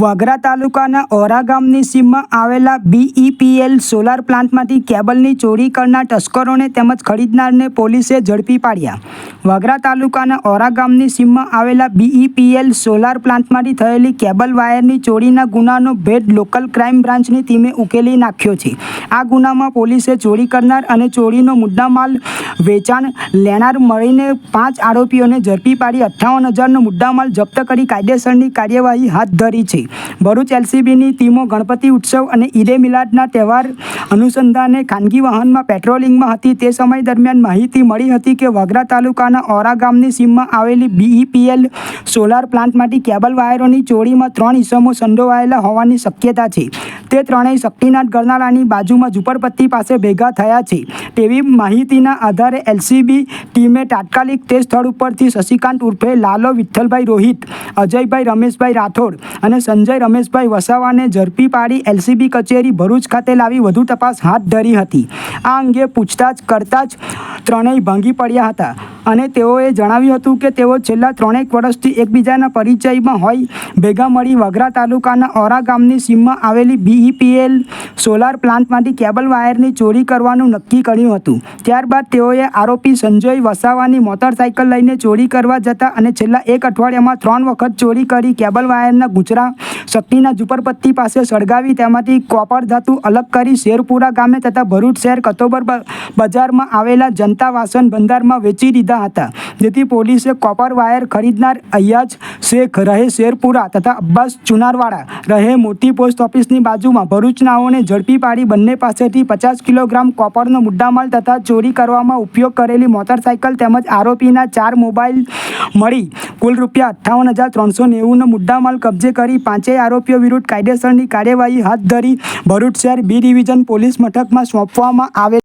વાગરા તાલુકાના ઓરા ગામની સીમમાં આવેલા બીઈપીએલ સોલાર પ્લાન્ટમાંથી કેબલની ચોરી કરનાર તસ્કરોને તેમજ ખરીદનારને પોલીસે ઝડપી પાડ્યા. વાગરા તાલુકાના ઓરા ગામની સીમમાં આવેલા બીઈપીએલ સોલાર પ્લાન્ટમાંથી થયેલી કેબલ વાયરની ચોરીના ગુનાનો ભેદ લોકલ ક્રાઇમ બ્રાન્ચની ટીમે ઉકેલી નાખ્યો છે. આ ગુનામાં પોલીસે ચોરી કરનાર અને ચોરીનો મુદ્દામાલ વેચાણ લેનાર મળીને પાંચ આરોપીઓને ઝડપી પાડી અઠ્ઠાવન હજારનો મુદ્દામાલ જપ્ત કરી કાયદેસરની કાર્યવાહી હાથ ધરી છે. ભરૂચ એલસીબીની ટીમો ગણપતિ ઉત્સવ અને ઈદે મિલાદના તહેવાર અનુસંધાને ખાનગી વાહનમાં પેટ્રોલિંગમાં હતી તે સમય દરમિયાન માહિતી મળી હતી કે વાગરા તાલુકાના ઓરા ગામની સીમમાં આવેલી બીઈપીએલ સોલાર પ્લાન્ટમાંથી કેબલ વાયરોની ચોરીમાં ત્રણ ઇસમો સંડોવાયેલા હોવાની શક્યતા છે. તે ત્રણેય શક્તિનાથ ગરનાળાની બાજુમાં ઝુંપડપટ્ટી પાસે ભેગા થયા છે. તેવી માહિતીના આધારે એલસીબી ટીમે તાત્કાલિક તે સ્થળ ઉપરથી શશિકાંત ઉર્ફે લાલો વિઠ્ઠલભાઈ રોહિત, અજયભાઈ રમેશભાઈ રાઠોડ અને સંજય રમેશભાઈ વસાવાને ઝડપી પાડી એલસીબી કચેરી ભરૂચ ખાતે લાવી વધુ તપાસ હાથ ધરી હતી. આ અંગે પૂછતાછ કરતાં જ ત્રણેય ભાંગી પડ્યા હતા. અને તેઓએ જણાવ્યું હતું કે તેઓ છેલ્લા ત્રણેક વર્ષથી એકબીજાના પરિચયમાં હોય. ભેગા મળી વગરા તાલુકાના ઓરા ગામની સીમમાં આવેલી બીઈપીએલ સોલાર પ્લાન્ટમાંથી કેબલ વાયરની ચોરી કરવાનું નક્કી કર્યું હતું. ત્યારબાદ તેઓએ આરોપી સંજય વસાવાની મોટરસાઇકલ લઈને ચોરી કરવા જતા અને છેલ્લા એક અઠવાડિયામાં ત્રણ વખત ચોરી કરી કેબલ વાયરના ગુજરા શક્તિના ઝુંપડપટ્ટી પાસે સળગાવી તેમાંથી કોપર ધાતુ અલગ કરી શેરપુરા ગામે તથા ભરૂચ શહેર કતોબર બજારમાં આવેલા જનતા વાસણ ભંડારમાં વેચી દીધા હતા. જેથી પોલીસે કોપર વાયર ખરીદનાર અયાજ શેખ રહે શેરપુરા તથા અબ્બાસ ચુનારવાળા રહે મોટી પોસ્ટ ઓફિસની બાજુમાં ભરૂચનાઓને ઝડપી પાડી બંને પાસેથી પચાસ કિલોગ્રામ કોપરનો મુદ્દામાલ તથા ચોરી કરવામાં ઉપયોગ કરેલી મોટરસાઇકલ તેમજ આરોપીના ચાર મોબાઈલ મળી. કુલ રૂપિયા અઠ્ઠાવન હજાર ત્રણસો નેવુંનો મુદ્દામાલ કબજે કરી પાંચેય આરોપીઓ વિરુદ્ધ કાયદેસરની કાર્યવાહી હાથ ધરી ભરૂચ શહેર બી ડિવિઝન પોલીસ મથકમાં સોંપવામાં આવે